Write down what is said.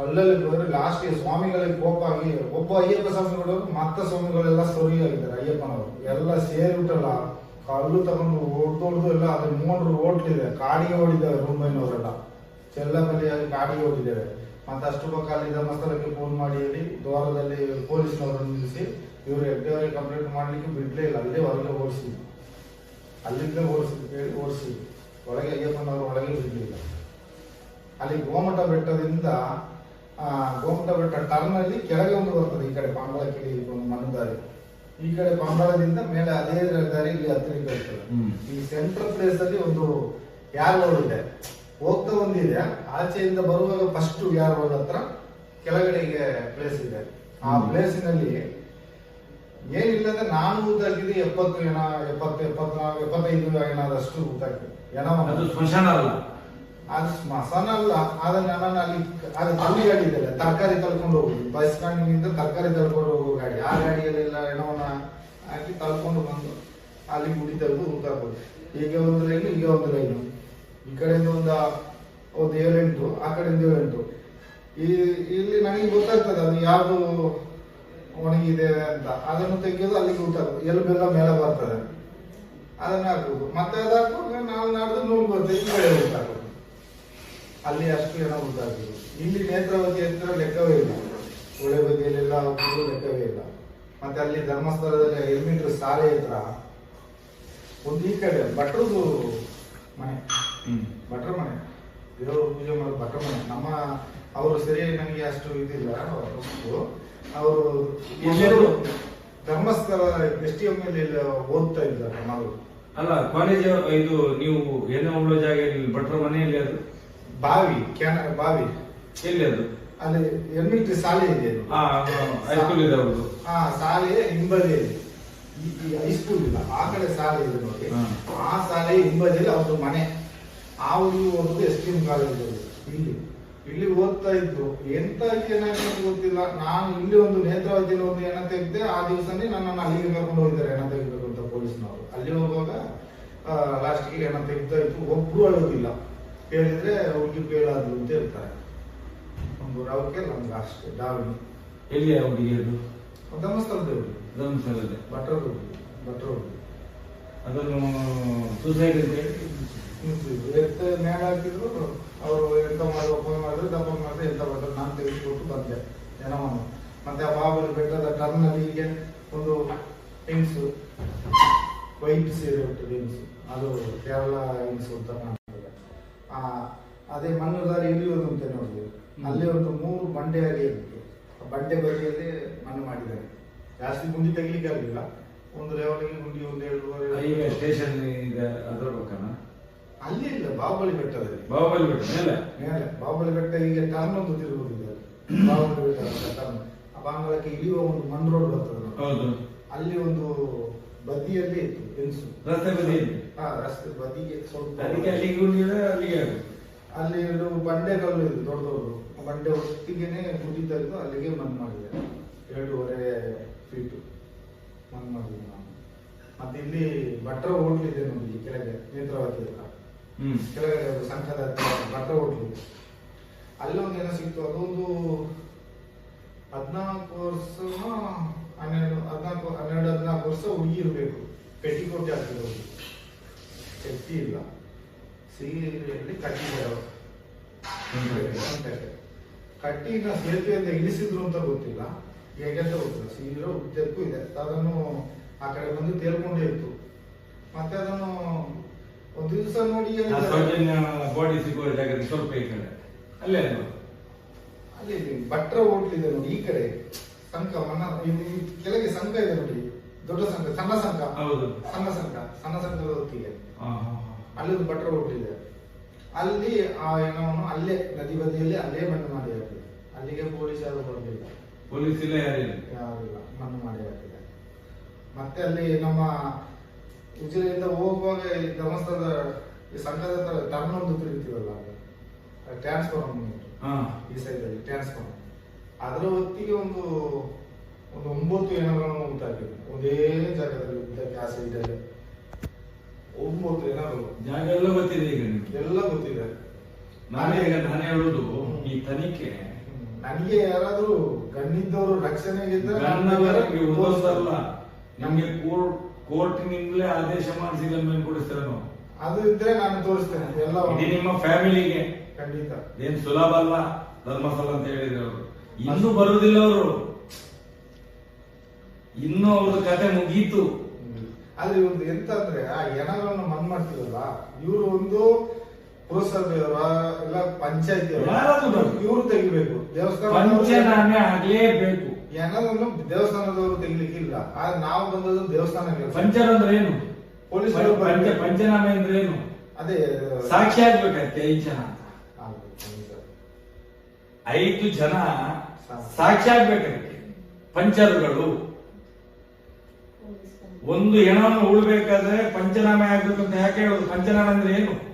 ಅಲ್ಲಲ್ಲಿ ಹೋದ್ರೆ ಲಾಸ್ಟ್ ಸ್ವಾಮಿಗಳಿಗೆ ಕೋಪ ಆಗಿ, ಒಬ್ಬ ಅಯ್ಯಪ್ಪ ಸ್ವಾಮಿಗಳು, ಮತ್ತ ಸ್ವಾಮಿಗಳೆಲ್ಲ ಸೊರಿ ಆಗಿದ್ದಾರೆ ಅಯ್ಯಪ್ಪನವರು. ಎಲ್ಲ ಸೇರಿಬಿಟ್ಟಲ್ಲ. ಕಲ್ಲು ತಗೊಂಡು ಹೊಡ್ದೊಡ್ದು ಎಲ್ಲ ಅದ್ರ ಮೂರು ಓಡ್ತಿದೆ ಕಾಡಿಗೆ ಓಡಿದ್ದಾರೆ ರೂಮೈನವರೆಲ್ಲ ಚೆಲ್ಲಮಲ್ಲಿಯಾಗಿ ಕಾಡಿಗೆ ಓಡಿದ್ದೇವೆ ಮತ್ತೆ ಅಷ್ಟು ಪಕ್ಕ ಅಲ್ಲಿ ಧರ್ಮಸ್ಥಳಕ್ಕೆ ಫೋನ್ ಮಾಡಿ ಹೇಳಿ, ದ್ವಾರದಲ್ಲಿ ಪೊಲೀಸ್ನವರನ್ನು ನಿಲ್ಲಿಸಿ, ಇವರು ಹೆಗ್ಡೆಯವರಿಗೆ ಕಂಪ್ಲೇಂಟ್ ಮಾಡ್ಲಿಕ್ಕೆ ಬಿಡ್ಲೇ ಇಲ್ಲ. ಅಲ್ಲೇ ಹೊರಗೆ ಓಡಿಸಿ. ಅಲ್ಲಿಂದ ಓಡಿಸಿ ಓಡಿಸಿ. ಒಳಗೆ ಅಯ್ಯಪ್ಪನವರು ಒಳಗೆ ಬಿಡಲಿಲ್ಲ. ಅಲ್ಲಿ ಗೋಮಟ ಬೆಟ್ಟದಿಂದ ಆ, ಗೋಮಟ ಬೆಟ್ಟ ಟರ್ನ್ ಅಲ್ಲಿ ಕೆಳಗೆ ಒಂದು ಬರ್ತದೆ ಈ ಕಡೆ ಪಾಂಬಳಕ್ಕೆ ಒಂದು ಮಣ್ಣು ದಾರಿ. ಈ ಕಡೆ ಪಾಂಬಳದಿಂದ ಮೇಲೆ ಅದೇ ದಾರಿ ಇಲ್ಲಿ ಹತ್ತಿರಕ್ಕೆ ಬರ್ತದೆ. ಈ ಸೆಂಟ್ರಲ್ ಪ್ಲೇಸ್ ಅಲ್ಲಿ ಒಂದು ಯಾರ್ ರೋಡ್ ಇದೆ. ಹೋಗ್ತಾ ಒಂದಿದೆ ಆಚೆಯಿಂದ ಬರುವಾಗ ಫಸ್ಟ್ ಯಾರ್ ರೋಡ್ ಹತ್ರ ಕೆಳಗಡೆಗೆ ಪ್ಲೇಸ್ ಇದೆ. ಆ. ಪ್ಲೇಸಿನಲ್ಲಿ ಏನಿಲ್ಲ ಅಂದ್ರೆ ನಾನು ಊದಾಕಿದ್ರೆ ಎಪ್ಪತ್ತು ಏನ ಎಪ್ಪತ್ತು ಎಪ್ಪತ್ನಾಲ್ಕು ಎಪ್ಪತ್ತೈದು ಏನಾದಷ್ಟು ಊದಾಕಿದೆ ಏನೋ ಸ್ಮಶಾನ ಅಲ್ಲ. ಅದು ಅಲ್ಲ ಆದ್ರೆ ನಾನು ಅಲ್ಲಿ ಅದು ಅಲ್ಲಿ ಗಾಡಿ ಇದೆ ತರಕಾರಿ ತಳ್ಕೊಂಡು ಹೋಗುದು ಬಸ್ ಸ್ಟ್ಯಾಂಡಿನಿಂದ ತರಕಾರಿ ತಳ್ಕೊಂಡು ಹೋಗೋ ಗಾಡಿ. ಆ ಗಾಡಿಯಲ್ಲೆಲ್ಲ ಹೆಣವನ್ನ ಹಾಕಿ ತಳ್ಕೊಂಡು ಬಂದು ಅಲ್ಲಿ ಗುಡಿ ತೆಗೆದು ಊತಾಕೋದು ಈಗ ಒಂದು ಲೈನು ಈಗ ಒಂದು ಲೈನು ಈ ಕಡೆಯಿಂದ ಒಂದು ಒಂದು ಏಳೆಂಟು, ಆ ಕಡೆಯಿಂದ ಏಳೆಂಟು. ಈ, ಇಲ್ಲಿ ನನಗೆ ಗೊತ್ತಾಗ್ತದೆ ಅದು ಯಾವುದು ಒಣಗಿದೆ ಅಂತ. ಅದನ್ನು ತೆಗೆಯೋದು ಅಲ್ಲಿಗೆ ಎಲ್ಲಿ ಬೆಲ್ಲ ಮೇಲೆ ಬರ್ತದೆ. ಅದನ್ನ ಹಾಕ್ಬೋದು ಮತ್ತೆ ಅದು ಹಾಕುವಾಗ ನಾವು ನಾಡ್ದು ನೋಡ್ಬೋದು ಈ ಕಡೆ ಊಟಾಕೋದು ಅಲ್ಲಿ ಅಷ್ಟು ಜನ ಉಂಟಾಗಿದ್ದು ಇಲ್ಲಿ ನೇತ್ರಾವತಿ ಅಂತ ಲೆಕ್ಕವೇ ಇಲ್ಲ. ಒಳ್ಳೆ ಬದಿಯಲ್ಲೆಲ್ಲ ಹೋಗುದು ಲೆಕ್ಕವೇ ಇಲ್ಲ. ಮತ್ತೆ ಅಲ್ಲಿ ಧರ್ಮಸ್ಥಳದಲ್ಲಿ ಎಲ್ಮೀಟರ್ ಶಾಲೆ ಹತ್ರ ಒಂದು ಈ ಕಡೆ ಭಟ್ರದು ಮನೆ. ಭಟ್ರ ಮನೆ. ದೇವರು ಪೂಜೆ ಮಾಡೋದು ಭಟ್ರ ಮನೆ. ನಮ್ಮ ಅವರು ಸರಿಯಾಗಿ ನನಗೆ ಅಷ್ಟು ಇದಿಲ್ಲ. ಅವರು? ಧರ್ಮಸ್ಥಳ ಎಸ್ ಟಿ ಎಂ ಅಲ್ಲಿ ಓದ್ತಾ ಇದ್ದಾರೆ ನಾವು ಅಲ್ಲ ಕಾಲೇಜ್ ಇದು ನೀವು ಏನೋ ಉಳ್ಳೋ ಜಾಗ ಭಟ್ರ ಮನೆಯಲ್ಲಿ ಅದು? ಬಾವಿ ಕ್ಯಾನ ಬಾವಿ. ಎಲ್ಲಿ ಅದು? ಅಲ್ಲಿ ಎಲ್ಮಿಟ್ರಿ ಶಾಲೆ ಇದೆ ಹೈಸ್ಕೂಲ್ ಇದೆ ಅವರು ಹಾ ಶಾಲೆಯ ಹಿಂಬದಿಯಲ್ಲಿ. ಈ- ಹೈಸ್ಕೂಲ್ ಇಲ್ಲ ಆ ಕಡೆ ಶಾಲೆ ಇದೆ ನೋಡಿ. ಆ ಶಾಲೆ ಹಿಂಬದಿಯಲ್ಲಿ ಅವ್ರದ್ದು ಮನೆ. ಆ ಊರಿಗೆ ಓದೋದು ಎಸ್ ಟಿ ಎಂ ಕಾಲೇಜ್ ಇಲ್ಲಿ ಇಲ್ಲಿ ಓದ್ತಾ ಇದ್ರು. ಎಂತ ಏನಾಗ್ತದೆ ಗೊತ್ತಿಲ್ಲ. ನಾನು ಇಲ್ಲಿ ಒಂದು ನೇತ್ರಾವತಿಯಲ್ಲಿ ಒಂದು ಏನ ತೆಗೆದೆ ಆ ದಿವಸನೇ ನನ್ನನ್ನು ಅಲ್ಲಿಗೆ ಕರ್ಕೊಂಡು ಹೋಗಿದ್ದಾರೆ ಏನ ತೆಗಿಬೇಕು ಅಂತ ಪೊಲೀಸ್ನವರು ಅಲ್ಲಿ ಹೋಗುವಾಗ ಲಾಸ್ಟ್ಗೆ ಏನ ತೆಗ್ದಾಯ್ತು ಒಬ್ರು ಅಳೋದಿಲ್ಲ. ಹೇಳಿದ್ರೆ ಹುಡುಗಿ ಬೇಡಾದ್ರು ಅಂತ ಹೇಳ್ತಾರೆ. ಒಂದು ರವಕ್ಕೆ ನಮ್ಗೆ ಅಷ್ಟೇ ಡಾಲ್ಮಿ ಎಲ್ಲಿ ಆ ಹುಡುಗಿ ಅದು? ಧರ್ಮಸ್ಥಳದಲ್ಲಿ ಧರ್ಮಸ್ಥಳದಲ್ಲಿ ಭಟ್ರ ಹುಡುಗಿ ಅದನ್ನು ಸೂಸೈಡ್ ಅಂತ ಹೇಳಿ? ಎತ್ತ ಮ್ಯಾಗ ಹಾಕಿದ್ರು ಅವರು ಎಂತ ಮಾಡಿ ಫೋನ್ ಮಾಡಿದ್ರು ದಪ್ಪ ಮಾಡಿದ್ರೆ ಎಂತ ಮಾಡಿದ್ರು ನಾನು ತೆಗೆದುಕೊಟ್ಟು ಬಂದೆ. ಜನವನ್ನು ಮತ್ತೆ ಆ ಬಾಬು ಬೆಟ್ಟದ ಟರ್ನಲ್ಲಿ ಹೀಗೆ ಒಂದು ಹೆಂಗ್ಸು ವೈಟ್ ಸೀರೆ ಬಿಟ್ಟು ಹೆಂಗ್ಸು ಅದು ಕೇರಳ ಇನ್ಸು ಅಂತ ಅದೇ ಮಣ್ಣು ದಾರಿ ಇಳಿಯೋದು ಅಂತ ನೋಡಿದ್ವಿ. ಅಲ್ಲಿ ಒಂದು ಮೂರು ಬಂಡೆ ಆ ಬಂಡೆ ಬದಿಯಲ್ಲಿ ಮಣ್ಣು ಮಾಡಿದ್ದಾರೆ. ಜಾಸ್ತಿ ಗುಂಡಿ ತೆಗಿಲಿಕ್ಕೆ ಆಗಲಿಲ್ಲ. ಒಂದು ಲೆವೆಲ್ಗೆ ಗುಂಡಿ ಒಂದು ಎರಡೂವರೆ ಈಗ ಸ್ಟೇಷನ್ ಇದೆ ಅದರ ಪಕ್ಕನ ಅಲ್ಲಿ ಇಲ್ಲ ಬಾಹುಬಲಿ ಬೆಟ್ಟದಲ್ಲಿ ಬಾಹುಬಲಿ ಬೆಟ್ಟ ಮೇಲೆ? ಮೇಲೆ. ಬಾಹುಬಲಿ ಬೆಟ್ಟ ಈಗ ಟರ್ನ್ ಒಂದು ತಿರುಗುತ್ತಿದೆ ಬಾಹುಬಲಿ ಬೆಟ್ಟ ಟರ್ನ್ ಆ ಬಾಂಗ್ಲಕ್ಕೆ ಇಳಿಯುವ ಒಂದು ಮಣ್ಣು ರೋಡ್ ಬರ್ತದೆ ಹೌದು. ಅಲ್ಲಿ ಒಂದು ಬದಿಯಲ್ಲಿ ಇತ್ತು ಹೆಂಗಸು ರಸ್ತೆ ಬದಿಯಲ್ಲಿ? ಹಾ ರಸ್ತೆ ಬದಿಗೆ ಸ್ವಲ್ಪ ಅದಕ್ಕೆ ಅಲ್ಲಿಗೆ ಉಂಡಿದ್ರೆ ಅಲ್ಲಿಗೆ ಅಲ್ಲಿ ಬಂಡೆಗಳು ಇದೆ ದೊಡ್ಡ ದೊಡ್ಡದು ಆ ಬಂಡೆ ಒಟ್ಟಿಗೆನೆ ಗುಡಿ ತೆಗೆದು ಅಲ್ಲಿಗೆ ಮಣ್ಣು ಮಾಡಿದೆ. ಎರಡೂವರೆ ಫೀಟು ಮಣ್ಣು ಮಾಡಿದ್ವಿ ನಾನು. ಮತ್ತೆ ಇಲ್ಲಿ ಭಟ್ರ ಹೋಟ್ಲ್ ಇದೆ ನೋಡಿ ಕೆಳಗೆ ನೇತ್ರಾವತಿ ಹತ್ರ. ಒಂದು ಸಂಘದ ಬಟ್ಟೆ ಹೋಟ್ಲು ಅಲ್ಲಿ ಒಂದು ಏನೋ ಸಿಕ್ತು ಅದೊಂದು ಹದಿನಾಲ್ಕು ವರ್ಷ ಹನ್ನೆರಡು ಹದಿನಾಲ್ಕು ಹನ್ನೆರಡು ಹದಿನಾಲ್ಕು ವರ್ಷ ಹುಡುಗಿ ಇರಬೇಕು ಪೆಟ್ಟಿಕೋಟಿ ಹಾಕಿರೋದು ಶಕ್ತಿ ಇಲ್ಲ ಸೀರೆಯಲ್ಲಿ. ಕಟ್ಟಿ ಕಟ್ಟಿನ ಸೇತುವೆಯಿಂದ ಇಳಿಸಿದ್ರು ಅಂತ ಗೊತ್ತಿಲ್ಲ ಹೇಗೆ ಅಂತ ಗೊತ್ತಿಲ್ಲ ಸೀರೆ ಉದ್ದಕ್ಕೂ ಇದೆ ಅದನ್ನು ಆ ಕಡೆ ಬಂದು ತೇಲ್ಕೊಂಡೇ ಇತ್ತು ಮತ್ತೆ ಅದನ್ನು ಒಂದು ದಿವಸ ನೋಡಿ ಬಾಡಿ ಸಿಗುವ ಜಾಗದಲ್ಲಿ ಸ್ವಲ್ಪ ಈ ಕಡೆ ಅಲ್ಲೇ? ಅಲ್ಲಿ ಭಟ್ರ ಹೋಟ್ಲಿದೆ ನೋಡಿ ಈ ಕಡೆ ಸಂಕ ಮನ್ನ ಕೆಳಗೆ ಸಂಕ ಇದೆ ನೋಡಿ ದೊಡ್ಡ ಸಂಘ ಸಣ್ಣ ಸಂಘ. ಹೌದು. ಸಣ್ಣ ಸಂಘ ಸಣ್ಣ ಸಂಘದ ಹೊತ್ತಿಗೆ. ಅಲ್ಲಿ ಒಂದು ಭಟ್ರ ಹುಟ್ಟಿದೆ ಅಲ್ಲಿ ಆ ಏನೋ ಅಲ್ಲೇ ನದಿ ಬದಿಯಲ್ಲಿ ಅಲ್ಲೇ ಮಣ್ಣು ಮಾಡಿ ಹಾಕಿದೆ ಅಲ್ಲಿಗೆ ಪೊಲೀಸ್ ಯಾರು ಬರಲಿಲ್ಲ ಪೊಲೀಸ್ ಇಲ್ಲ ಯಾರಿಲ್ಲ ಯಾರಿಲ್ಲ. ಮಣ್ಣು ಮಾಡಿ ಹಾಕಿದೆ ಮತ್ತೆ ಅಲ್ಲಿ ನಮ್ಮ ಉಜಿರೆಯಿಂದ ಹೋಗುವಾಗ ಈ ಧರ್ಮಸ್ಥಳದ ಈ ಸಂಘದ ಹತ್ರ ಟರ್ನ್ ಒಂದು ತಿರುಗ್ತೀವಲ್ಲ ಟ್ರಾನ್ಸ್ಫಾರ್ಮ್ ಈ ಸೈಡಲ್ಲಿ ಟ್ರಾನ್ಸ್ಫಾರ್ಮ್ ಅದರ ಹೊತ್ತಿಗೆ ಒಂದು ಒಂದು ಒಂಬತ್ತು ಏನಗಳನ್ನು ಉಂಟಾಗಿದೆ ಒಂದೇ ಜಾಗದಲ್ಲಿ ಉಂಟಾಗಿ ಆ ಸೈಡಲ್ಲಿ ಒಂಬತ್ತು ಏನಾದ್ರು ಜಾಗ ಎಲ್ಲ ಗೊತ್ತಿದೆ ಈಗ ನಿಮ್ಗೆ? ಎಲ್ಲ ಗೊತ್ತಿದೆ. ನಾನೇ ಈಗ ನಾನೇ ಹೇಳುದು ಈ ತನಿಖೆ. ನನಗೆ ಯಾರಾದ್ರೂ ಗಣ್ಣಿದ್ದವರು ರಕ್ಷಣೆ ಬೇಕಾದ್ರೆ ಒಂದೊಂದಲ್ಲ ನಮ್ಗೆ ಕೋರ್ಟ್ ಕೋರ್ಟಿನಿಂದಲೇ ಆದೇಶ ಮಾಡಿಸಿ ಮೇಲೆ ಕೊಡಿಸ್ತಾರೆ ನಾವು ಅದು ಇದ್ರೆ ನಾನು ತೋರಿಸ್ತೇನೆ ಎಲ್ಲ ಇದು ನಿಮ್ಮ ಫ್ಯಾಮಿಲಿಗೆ. ಖಂಡಿತ. ಏನ್ ಸುಲಭ ಅಲ್ಲ? ಧರ್ಮಸ್ಥಳ ಅಂತ ಹೇಳಿದ್ರು ಅವರು. ಇನ್ನೂ ಬರುವುದಿಲ್ಲ ಅವರು. ಇನ್ನೂ ಅವ್ರ ಕತೆ ಮುಗೀತು. ಆದ್ರೆ ಇವ್ರದ್ದು ಎಂತ ಅಂದ್ರೆ ಆ ಎಣಗಳನ್ನು ಮನ್ ಮಾಡ್ತೀವಲ್ಲ ಇವರು ಒಂದು ಪುರಸಭೆಯವರ ಎಲ್ಲ ಪಂಚಾಯತಿ ಇವ್ರು ತೆಗಿಬೇಕು. ದೇವಸ್ಥಾನ ಪಂಚನಾಮೆ ಆಗ್ಲೇಬೇಕು. ಎಣವನ್ನು ದೇವಸ್ಥಾನದವರು ತೆಗಿಲಿಕ್ಕಿಲ್ಲ. ಆದ್ರೆ ನಾವು ಬಂದದ್ದು ದೇವಸ್ಥಾನ ಪಂಚರ್ ಅಂದ್ರೆ ಏನು? ಪೊಲೀಸ್ ಪಂಚ ಪಂಚನಾಮೆ ಅಂದ್ರೆ ಏನು? ಅದೇ ಸಾಕ್ಷಿ ಆಗ್ಬೇಕಂತೆ ಐದು ಜನ. ಐದು ಜನ ಸಾಕ್ಷಿ. ಆಗ್ಬೇಕಂತೆ ಪಂಚರುಗಳು. ಒಂದು ಹೆಣವನ್ನು ಉಳ್ಬೇಕಾದ್ರೆ ಪಂಚನಾಮೆ ಆಗ್ಬೇಕು ಅಂತ ಯಾಕೆ ಹೇಳೋದು? ಪಂಚನಾಮೆ ಅಂದ್ರೆ ಏನು?